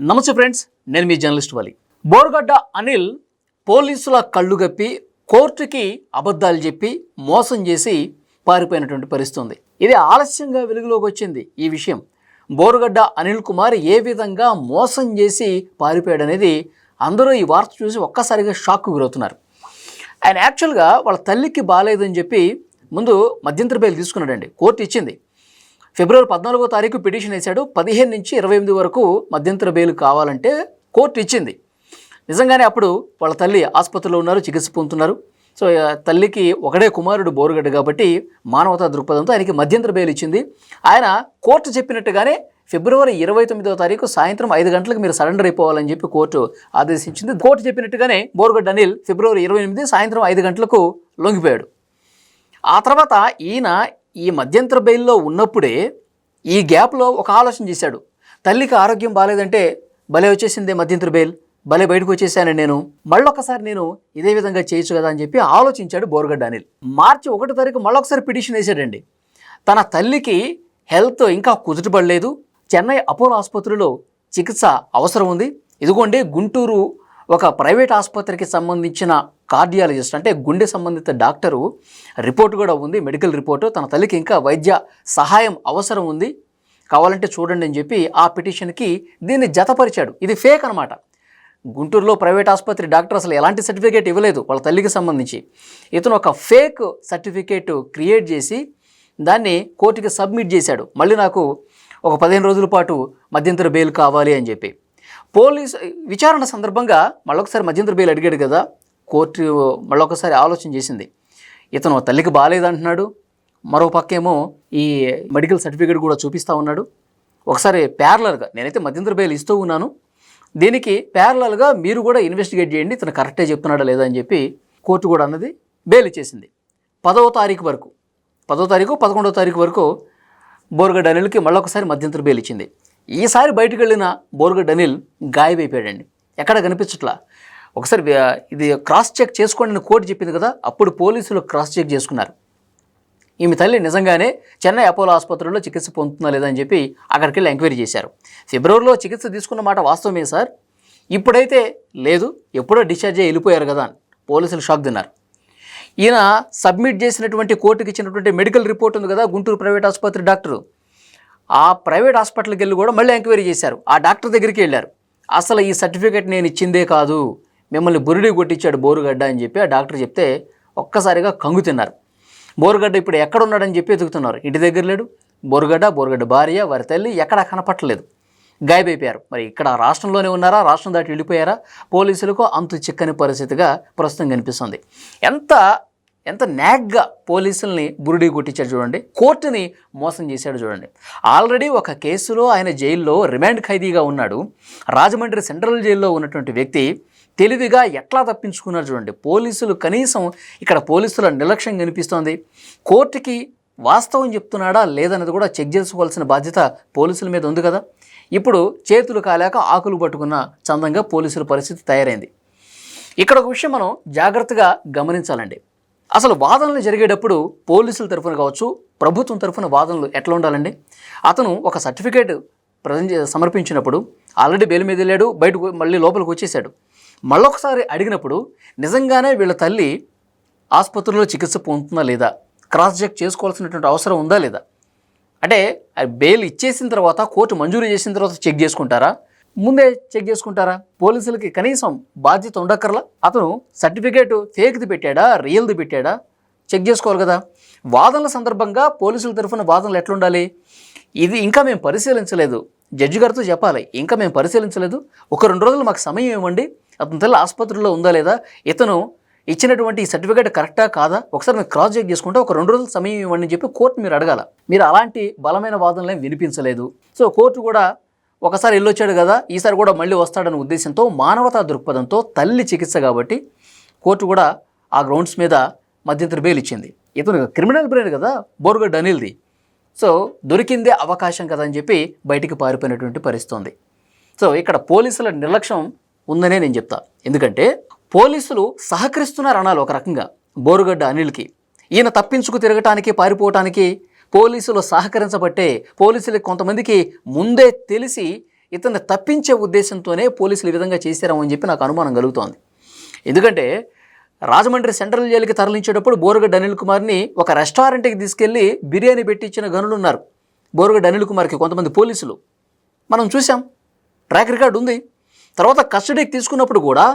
నమస్తే ఫ్రెండ్స్ నేను మీ జర్నలిస్ట్ వాలి. బోర్గడ్డ అనిల్ పోలీసుల కళ్ళు గప్పి కోర్టుకి అబద్ధాలు చెప్పి మోసం చేసి పారిపోయినటువంటి పరిస్థితి ఉంది ఇది ఆలస్యంగా వెలుగులోకి వచ్చింది ఈ విషయం. బోరుగడ్డ అనిల్ కుమార్ ఏ విధంగా మోసం చేసి పారిపోయాడు అనేది అందరూ ఈ వార్త చూసి ఒక్కసారిగా షాక్ గురవుతున్నారు. ఆయన యాక్చువల్గా వాళ్ళ తల్లికి బాగాలేదని చెప్పి ముందు మధ్యంతర బయలు తీసుకున్నాడండి. కోర్టు ఇచ్చింది. ఫిబ్రవరి పద్నాలుగో తారీఖు పిటిషన్ వేశాడు. పదిహేను నుంచి ఇరవై ఎనిమిది వరకు మధ్యంతర బెయిల్ కావాలంటే కోర్టు ఇచ్చింది. నిజంగానే అప్పుడు వాళ్ళ తల్లి ఆసుపత్రిలో ఉన్నారు చికిత్స పొందుతున్నారు. సో తల్లికి ఒకడే కుమారుడు బోరుగడ్డ కాబట్టి మానవతా దృక్పథంతో ఆయనకి మధ్యంతర బెయిల్ ఇచ్చింది. ఆయన కోర్టు చెప్పినట్టుగానే ఫిబ్రవరి ఇరవై తొమ్మిదవ తారీఖు సాయంత్రం ఐదు గంటలకు మీరు సరెండర్ అయిపోవాలని చెప్పి కోర్టు ఆదేశించింది. కోర్టు చెప్పినట్టుగానే బోరుగడ్డ అనిల్ ఫిబ్రవరి ఇరవై ఎనిమిది సాయంత్రం ఐదు గంటలకు లొంగిపోయాడు. ఆ తర్వాత ఈయన ఈ మధ్యంతర బెయిల్లో ఉన్నప్పుడే ఈ గ్యాప్లో ఒక ఆలోచన చేశాడు. తల్లికి ఆరోగ్యం బాగాలేదంటే భలే వచ్చేసిందే మధ్యంతర బెయిల్ భలే బయటకు వచ్చేసాను నేను మళ్ళొకసారి నేను ఇదే విధంగా చేయొచ్చు కదా అని చెప్పి ఆలోచించాడు బోర్గడ్డ అనిల్ మార్చి ఒకటో తారీఖు మళ్ళొకసారి పిటిషన్ వేసాడండి తన తల్లికి హెల్త్ ఇంకా కుదుటపడలేదు. చెన్నై అపోలో ఆసుపత్రిలో చికిత్స అవసరం ఉంది. ఇదిగోండి గుంటూరు ఒక ప్రైవేట్ ఆసుపత్రికి సంబంధించిన కార్డియాలజిస్ట్ అంటే గుండె సంబంధిత డాక్టరు రిపోర్ట్ కూడా ఉంది మెడికల్ రిపోర్టు. తన తల్లికి ఇంకా వైద్య సహాయం అవసరం ఉంది. కావాలంటే చూడండి అని చెప్పి ఆ పిటిషన్కి దీన్ని జతపరిచాడు. ఇది ఫేక్ అనమాట గుంటూరులో ప్రైవేట్ ఆసుపత్రి డాక్టర్ అసలు ఎలాంటి సర్టిఫికేట్ ఇవ్వలేదు వాళ్ళ తల్లికి సంబంధించి. ఇతను ఒక ఫేక్ సర్టిఫికేట్ క్రియేట్ చేసి దాన్ని కోర్టుకి సబ్మిట్ చేశాడు. మళ్ళీ నాకు ఒక పదిహేను రోజుల పాటు మధ్యంతర బెయిల్ కావాలి అని చెప్పి. పోలీస్ విచారణ సందర్భంగా మళ్ళొకసారి మధ్యంతర బెయిల్ అడిగాడు కదా కోర్టు మళ్ళొకసారి ఆలోచన చేసింది. ఇతను తల్లికి బాగాలేదంటున్నాడు మరో పక్కేమో ఈ మెడికల్ సర్టిఫికేట్ కూడా చూపిస్తూ ఉన్నాడు. ఒకసారి ప్యారలర్గా నేనైతే మధ్యంతర బెయిల్ ఇస్తూ ఉన్నాను దీనికి ప్యారలల్గా మీరు కూడా ఇన్వెస్టిగేట్ చేయండి ఇతను కరెక్టే చెప్తున్నాడా లేదా అని చెప్పి కోర్టు కూడా అన్నది బెయిల్ ఇచ్చేసింది. పదవ తారీఖు వరకు పదవ తారీఖు పదకొండవ తారీఖు వరకు బోర్గడ్ అనిల్కి మళ్ళొకసారి మధ్యంతర బెయిల్ ఇచ్చింది. ఈసారి బయటకు వెళ్ళిన బోర్గడ్ అనిల్ గాయమైపోయాడండి. ఎక్కడ కనిపించట్లా? ఒకసారి ఇది క్రాస్ చెక్ చేసుకోండి అని కోర్టు చెప్పింది కదా అప్పుడు పోలీసులు క్రాస్ చెక్ చేసుకున్నారు. ఈమె తల్లి నిజంగానే చెన్నై అపోలో ఆసుపత్రిలో చికిత్స పొందుతుందా లేదా అని చెప్పి అక్కడికి వెళ్ళి ఎంక్వైరీ చేశారు. ఫిబ్రవరిలో చికిత్స తీసుకున్న మాట వాస్తవమే సార్? ఇప్పుడైతే లేదు ఎప్పుడో డిశ్చార్జ్ అయ్యి వెళ్ళిపోయారు కదా అని పోలీసులు షాక్ తిన్నారు. ఈయన సబ్మిట్ చేసినటువంటి కోర్టుకి ఇచ్చినటువంటి మెడికల్ రిపోర్ట్ ఉంది కదా గుంటూరు ప్రైవేట్ ఆసుపత్రి డాక్టరు. ఆ ప్రైవేట్ హాస్పిటల్కి వెళ్ళి కూడా మళ్ళీ ఎంక్వైరీ చేశారు. ఆ డాక్టర్ దగ్గరికి వెళ్ళారు. అసలు ఈ సర్టిఫికేట్ నేను ఇచ్చిందే కాదు మిమ్మల్ని బురిడి కొట్టించాడు బోరుగడ్డ అని చెప్పి ఆ డాక్టర్ చెప్తే ఒక్కసారిగా కంగు తిన్నారు. బోరుగడ్డ ఇప్పుడు ఎక్కడ ఉన్నాడని చెప్పి ఎదుగుతున్నారు. ఇంటి దగ్గర లేడు. బోరుగడ్డ బోరుగడ్డ భార్య వారి తల్లి ఎక్కడా కనపట్టలేదు గాయబైపోయారు. మరి ఇక్కడ రాష్ట్రంలోనే ఉన్నారా? రాష్ట్రం దాటి వెళ్ళిపోయారా? పోలీసులకు అంతు చిక్కని పరిస్థితిగా ప్రస్తుతం కనిపిస్తుంది. ఎంత ఎంత నాగ్గా పోలీసుల్ని బురుడి కొట్టించాడు చూడండి కోర్టుని మోసం చేశాడు చూడండి. ఆల్రెడీ ఒక కేసులో ఆయన జైల్లో రిమాండ్ ఖైదీగా ఉన్నాడు. రాజమండ్రి సెంట్రల్ జైల్లో ఉన్నటువంటి వ్యక్తి తెలివిగా ఎట్లా తప్పించుకున్నారు చూడండి. పోలీసులు కనీసం ఇక్కడ పోలీసుల నిర్లక్ష్యం కనిపిస్తోంది. కోర్టుకి వాస్తవం చెప్తున్నాడా లేదన్నది కూడా చెక్ చేసుకోవాల్సిన బాధ్యత పోలీసుల మీద ఉంది కదా. ఇప్పుడు చేతులు కాలేక ఆకులు పట్టుకున్న చందంగా పోలీసుల పరిస్థితి తయారైంది. ఇక్కడ ఒక విషయం మనం జాగ్రత్తగా గమనించాలండి. అసలు వాదనలు జరిగేటప్పుడు పోలీసుల తరఫున కావచ్చు ప్రభుత్వం తరఫున వాదనలు ఎట్లా ఉండాలండి? అతను ఒక సర్టిఫికేట్ ప్రజెంట్ సమర్పించినప్పుడు ఆల్రెడీ బెయిల్ మీద వెళ్ళాడు బయటకు మళ్ళీ లోపలికి వచ్చేసాడు. మళ్ళొకసారి అడిగినప్పుడు నిజంగానే వీళ్ళ తల్లి ఆసుపత్రిలో చికిత్స పొందుతుందా లేదా? క్రాస్ చెక్ చేసుకోవాల్సినటువంటి అవసరం ఉందా లేదా? అంటే బెయిల్ ఇచ్చేసిన తర్వాత కోర్టు మంజూరు చేసిన తర్వాత చెక్ చేసుకుంటారా? ముందే చెక్ చేసుకుంటారా? పోలీసులకి కనీసం బాధ్యత ఉండక్కర్లా? అతను సర్టిఫికేట్ ఫేక్ది పెట్టాడా? రియల్ది పెట్టాడా? చెక్ చేసుకోవాలి కదా. వాదనల సందర్భంగా పోలీసుల తరఫున వాదనలు ఎట్లుండాలి? ఇది ఇంకా మేము పరిశీలించలేదు. జడ్జి గారితో చెప్పాలి. ఇంకా మేము పరిశీలించలేదు. ఒక రెండు రోజులు మాకు సమయం ఇవ్వండి. అతని తల్లి ఆసుపత్రిలో ఉందా లేదా? ఇతను ఇచ్చినటువంటి ఈ సర్టిఫికేట్ కరెక్టా కాదా? ఒకసారి మీరు క్రాస్ చెక్ చేసుకుంటే ఒక రెండు రోజులు సమయం ఇవ్వండి అని చెప్పి కోర్టు మీరు అడగాల. మీరు అలాంటి బలమైన వాదనలు వినిపించలేదు. సో కోర్టు కూడా ఒకసారి వెళ్ళొచ్చాడు కదా ఈసారి కూడా మళ్ళీ వస్తాడనే ఉద్దేశంతో మానవతా దృక్పథంతో తల్లి చికిత్స కాబట్టి కోర్టు కూడా ఆ గ్రౌండ్స్ మీద మధ్యంతర బెయిల్ ఇచ్చింది. ఇతను క్రిమినల్ బ్రెయిన్ కదా బోర్గడ్ అనిల్ది. సో దొరికిందే అవకాశం కదా అని చెప్పి బయటికి పారిపోయినటువంటి పరిస్థితి ఉంది సో ఇక్కడ పోలీసుల నిర్లక్ష్యం ఉందనే నేను చెప్తా. ఎందుకంటే పోలీసులు సహకరిస్తున్నారు అనాలి ఒక రకంగా బోరుగడ్డ అనిల్కి. ఈయన తప్పించుకు తిరగటానికి పారిపోవటానికి పోలీసులు సహకరించబట్టే పోలీసులకు కొంతమందికి ముందే తెలిసి ఇతన్ని తప్పించే ఉద్దేశంతోనే పోలీసులు ఈ విధంగా చేశారేమో అని చెప్పి నాకు అనుమానం కలుగుతోంది. ఎందుకంటే రాజమండ్రి సెంట్రల్ జైలుకి తరలించేటప్పుడు బోరుగడ్డ అనిల్ కుమార్ని ఒక రెస్టారెంట్కి తీసుకెళ్ళి బిర్యానీ పెట్టించిన గనులు ఉన్నారు. బోరుగడ్డ అనిల్ కుమార్కి కొంతమంది పోలీసులు. మనం చూసాం ట్రాక్ రికార్డు ఉంది. తర్వాత కస్టడీకి తీసుకున్నప్పుడు కూడా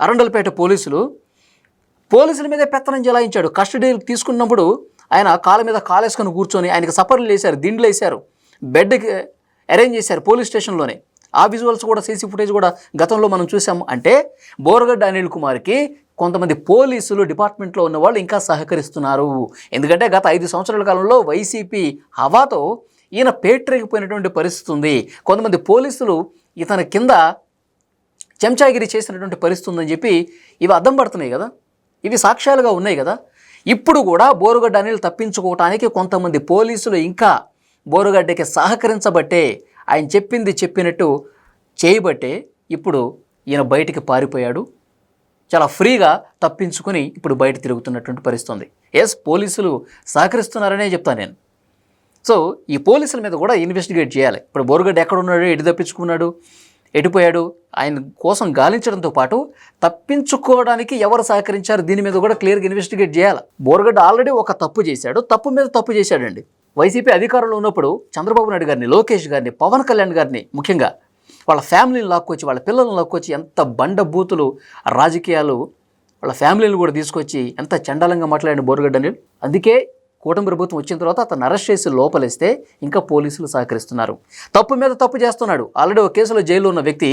అరండల్పేట పోలీసులు పోలీసుల మీదే పెత్తనం చెలాయించాడు కస్టడీకి తీసుకున్నప్పుడు ఆయన కాళ్ళ మీద కాలేసుకొని కూర్చొని ఆయనకి సపర్లు వేశారు దిండ్లు వేశారు బెడ్కి అరేంజ్ చేశారు పోలీస్ స్టేషన్లోనే ఆ విజువల్స్ కూడా సీసీ ఫుటేజ్ కూడా గతంలో మనం చూసాము అంటే బోరగడ్డ అనిల్ కుమార్కి కొంతమంది పోలీసులు డిపార్ట్మెంట్లో ఉన్న వాళ్ళు ఇంకా సహకరిస్తున్నారు. ఎందుకంటే గత ఐదు సంవత్సరాల కాలంలో వైసీపీ హవాతో ఈయన పేటరేగిపోయినటువంటి పరిస్థితి ఉంది. కొంతమంది పోలీసులు ఇతని కింద చెంచాగిరి చేసినటువంటి పరిస్థితి ఉందని చెప్పి ఇవి అద్దం పడుతున్నాయి కదా. ఇవి సాక్ష్యాలుగా ఉన్నాయి కదా. ఇప్పుడు కూడా బోరుగడ్డ అనిల్ తప్పించుకోవటానికి కొంతమంది పోలీసులు ఇంకా బోరుగడ్డకి సహకరించబట్టే ఆయన చెప్పింది చెప్పినట్టు చేయబట్టే ఇప్పుడు ఈయన బయటికి పారిపోయాడు. చాలా ఫ్రీగా తప్పించుకొని ఇప్పుడు బయట తిరుగుతున్నటువంటి పరిస్థితుంది. ఎస్ పోలీసులు సహకరిస్తున్నారనే చెప్తాను నేను. సో ఈ పోలీసుల మీద కూడా ఇన్వెస్టిగేట్ చేయాలి. ఇప్పుడు బోరుగడ్డ ఎక్కడ ఉన్నాడు ఎటు తప్పించుకున్నాడు? ఎడిపోయాడు. ఆయన కోసం గాలించడంతో పాటు తప్పించుకోవడానికి ఎవరు సహకరించారు? దీని మీద కూడా క్లియర్గా ఇన్వెస్టిగేట్ చేయాలి. బోరుగడ్డ ఆల్రెడీ ఒక తప్పు చేశాడు. తప్పు మీద తప్పు చేశాడండి. వైసీపీ అధికారంలో ఉన్నప్పుడు చంద్రబాబు నాయుడు గారిని లోకేష్ గారిని పవన్ కళ్యాణ్ గారిని ముఖ్యంగా వాళ్ళ ఫ్యామిలీని లాక్కొచ్చి వాళ్ళ పిల్లలను లాక్కొచ్చి ఎంత బండ బూతులు రాజకీయాలు వాళ్ళ ఫ్యామిలీని కూడా తీసుకొచ్చి ఎంత చండాలంగా మాట్లాడిన బోరుగడ్డని అందుకే కూటమి ప్రభుత్వం వచ్చిన తర్వాత అతను అరెస్ట్ చేసి లోపలిస్తే ఇంకా పోలీసులు సహకరిస్తున్నారు. తప్పు మీద తప్పు చేస్తున్నాడు. ఆల్రెడీ ఒక కేసులో జైల్లో ఉన్న వ్యక్తి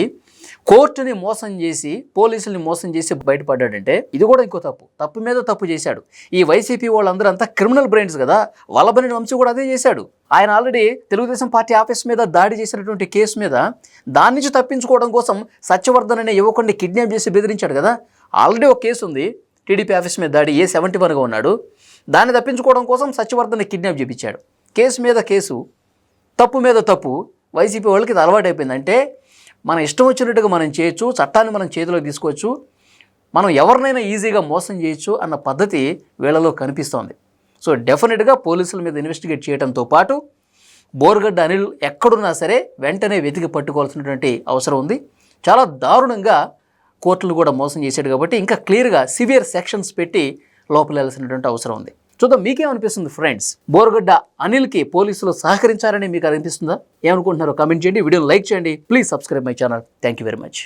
కోర్టుని మోసం చేసి పోలీసుల్ని మోసం చేసి బయటపడ్డాడంటే ఇది కూడా ఇంకో తప్పు. తప్పు మీద తప్పు చేశాడు. ఈ వైసీపీ వాళ్ళందరూ అంతా క్రిమినల్ బ్రెయిన్స్ కదా. వల్లభనేని వంశీ కూడా అదే చేశాడు. ఆయన ఆల్రెడీ తెలుగుదేశం పార్టీ ఆఫీస్ మీద దాడి చేసినటువంటి కేసు మీద దాని నుంచి తప్పించుకోవడం కోసం సత్యవర్ధన్ అనే యువకుడిని కిడ్నాప్ చేసి బెదిరించాడు కదా. ఆల్రెడీ ఒక కేసు ఉంది. టీడీపీ ఆఫీస్ మీద దాడి ఏ సెవెంటీ వన్గా ఉన్నాడు? దాన్ని తప్పించుకోవడం కోసం సత్యవర్ధన్ని కిడ్నాప్ చేపించాడు. కేసు మీద కేసు తప్పు మీద తప్పు వైసీపీ వాళ్ళకి ఇది అలవాటైపోయింది అంటే మన ఇష్టం వచ్చినట్టుగా మనం చేయొచ్చు చట్టాన్ని మనం చేతిలో తీసుకోవచ్చు మనం ఎవరినైనా ఈజీగా మోసం చేయొచ్చు అన్న పద్ధతి వీళ్ళలో కనిపిస్తోంది. సో డెఫినెట్గా పోలీసుల మీద ఇన్వెస్టిగేట్ చేయడంతో పాటు బోర్గడ్డ అనిల్ ఎక్కడున్నా సరే వెంటనే వెతికి పట్టుకోవాల్సినటువంటి అవసరం ఉంది. చాలా దారుణంగా కోర్టులు కూడా మోసం చేశాడు కాబట్టి ఇంకా క్లియర్గా సివియర్ సెక్షన్స్ పెట్టి లోపలేయాల్సినటువంటి అవసరం ఉంది. చూద్దాం మీకేమనిపిస్తుంది ఫ్రెండ్స్? బోరగడ్డ అనిల్కి పోలీసులు సహకరించారని మీకు అనిపిస్తుందా? ఏమనుకుంటున్నారో కామెంట్ చేయండి వీడియోని లైక్ చేయండి please subscribe my channel. Thank you very much.